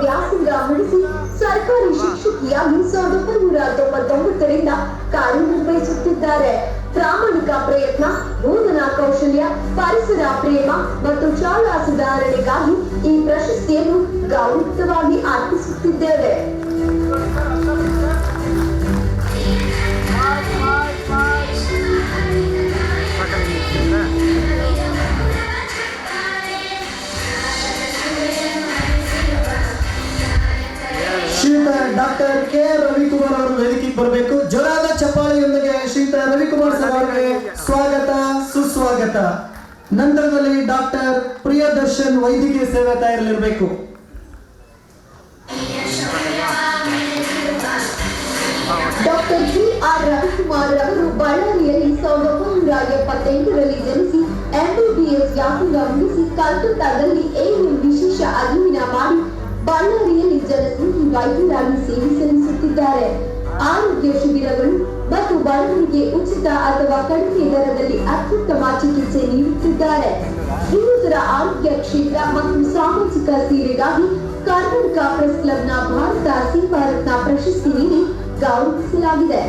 ವ್ಯಾಸಂಗ ಮುಗಿಸಿ ಸರ್ಕಾರಿ ಶಿಕ್ಷಕಿಯಾಗಿ ಸಾವಿರದ ಒಂಬೈನೂರ ತೊಂಬತ್ತೊಂಬತ್ತರಿಂದ ಕಾರ್ಯನಿರ್ವಹಿಸುತ್ತಿದ್ದಾರೆ. ಪ್ರಾಮಾಣಿಕ ಪ್ರಯತ್ನ, ಬೋಧನಾ ಕೌಶಲ್ಯ, ಪರಿಸರ ಪ್ರೇಮ ಮತ್ತು ಶಾಲಾ ಸುಧಾರಣೆಗಾಗಿ ಈ ಪ್ರಶಸ್ತಿಯನ್ನು ಗೌರವವಾಗಿ ಅರ್ಪಿಸುತ್ತಿದ್ದೇವೆ. ಡಾಕ್ಟರ್ ಕೆ ರವಿಕುಮಾರ್ ಅವರು ವೇದಿಕೆಗೆ ಬರಬೇಕು. ಜೋರಾದ ಚಪ್ಪಾಳೆಯೊಂದಿಗೆ ಶ್ರೀತ ರವಿಕುಮಾರ್ ಸರ್ ಅವರಿಗೆ ಸ್ವಾಗತ, ಸುಸ್ವಾಗತ. ನಂತರದಲ್ಲಿ ಡಾಕ್ಟರ್ ಪ್ರಿಯದರ್ಶನ್ ವೈದ್ಯಕೀಯ ಸೇವೆ ತಯಾರಲಿರಬೇಕು ಡಾಕ್ಟರ್ ಜಿ ಆರ್ ರವಿಕುಮಾರ್ ಅವರು ಬಳ್ಳಾರಿಯಲ್ಲಿ ಸಾವಿರದ ಒಂಬೈನೂರ ಎಪ್ಪತ್ತೆಂಟರಲ್ಲಿ ಜನಿಸಿ ಎಂಬಿಬಿಎಸ್ ವ್ಯಾಸಂಗ ಮುಗಿಸಿ ಕಲ್ಕತ್ತಾದಲ್ಲಿ ವೈದ್ಯರಾಗಿ ಸೇವೆ ಸಲ್ಲಿಸುತ್ತಿದ್ದಾರೆ ಆರೋಗ್ಯ ಶಿಬಿರಗಳು ಮತ್ತು ಬಡವರಿಗೆ ಉಚಿತ ಅಥವಾ ಕಡಿಮೆ ದರದಲ್ಲಿ ಅತ್ಯುತ್ತಮ ಚಿಕಿತ್ಸೆ ನೀಡುತ್ತಿದ್ದಾರೆ. ಇನ್ನಿತರ ಆರೋಗ್ಯ ಕ್ಷೇತ್ರ ಮತ್ತು ಸಾಮಾಜಿಕ ಸೇವೆಗಾಗಿ ಕರ್ನಾಟಕ ಪ್ರೆಸ್ ಕ್ಲಬ್ನ ಭಾರತ ಸೇವಾ ರತ್ನ ಪ್ರಶಸ್ತಿ ನೀಡಿ ಗೌರವಿಸಲಾಗಿದೆ.